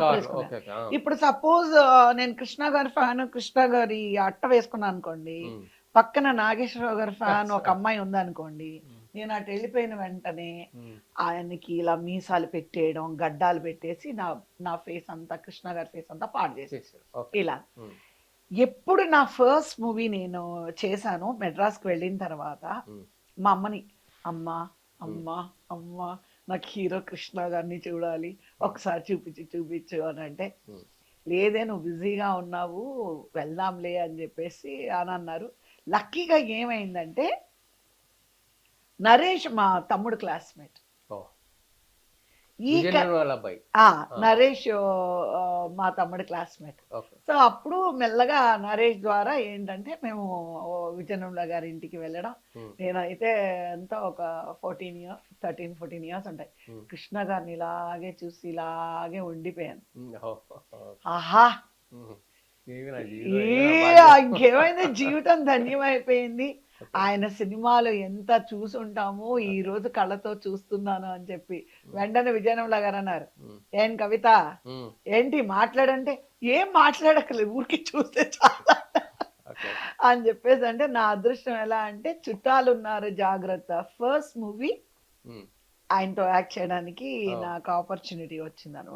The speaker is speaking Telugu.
ఓకే, ఆ. ఇప్పుడు సపోజ్ నేను కృష్ణ గారి ఫ్యాన్ కృష్ణ గారి అట్ట వేసుకున్నాను అనుకోండి ఉమ్, పక్కన నాగేశ్వరరావు గారి ఫ్యాన్ ఒక అమ్మాయి ఉందనుకోండి నేను అటు వెళ్ళిపోయిన వెంటనే ఉమ్, ఆయనకి ఇలా మీసాలు పెట్టేయడం గడ్డాలు పెట్టేసి నా నా ఫేస్ అంతా కృష్ణ గారి ఫేస్ అంతా పాడు చేసి చేశారు. ఓకే. ఇలా. ఎప్పుడు నా ఫస్ట్ మూవీ నేను చేశాను మెడ్రాస్కి వెళ్ళిన తర్వాత మా అమ్మని అమ్మ అమ్మ అమ్మ నాకు హీరో కృష్ణ గారిని చూడాలి ఒకసారి చూపించు చూపించు అని అంటే ఉమ్, లేదే నువ్వు బిజీగా ఉన్నావు వెళ్దాంలే అని చెప్పేసి అని అన్నారు. లక్కీగా ఏమైందంటే నరేష్ మా తమ్ముడు క్లాస్మేట్. ఈ నరేష్ మా తమ్ముడు క్లాస్మేట్. సో అప్పుడు మెల్లగా నరేష్ ద్వారా ఏంటంటే మేము విజయనగరంలో గారి ఇంటికి వెళ్ళడం. నేనైతే ఎంత ఒక fourteen years thirteen fourteen years ఉంటాయి. కృష్ణ గారిని ఇలాగే చూసి ఇలాగే ఉండిపోయాను. ఆహా! ఇంకేమైంది? జీవితం ధన్యమైపోయింది. ఆయన సినిమాలు ఎంత చూసుంటామో ఈ రోజు కళ్ళతో చూస్తున్నాను అని చెప్పి వెంటనే విజయనగరంలో గారు అన్నారు ఏం కవిత? ఏంటి మాట్లాడంటే ఏం మాట్లాడక్కర్లేదు ఊరికి చూస్తే చాలా. అని చెప్పేసి అంటే నా అదృష్టం ఎలా అంటే చుట్టాలు ఉన్నారు జాగ్రత్త. ఫస్ట్ మూవీ ఆయనతో యాక్ట్ చేయడానికి. నాకు ఆపర్చునిటీ వచ్చింది అనమాట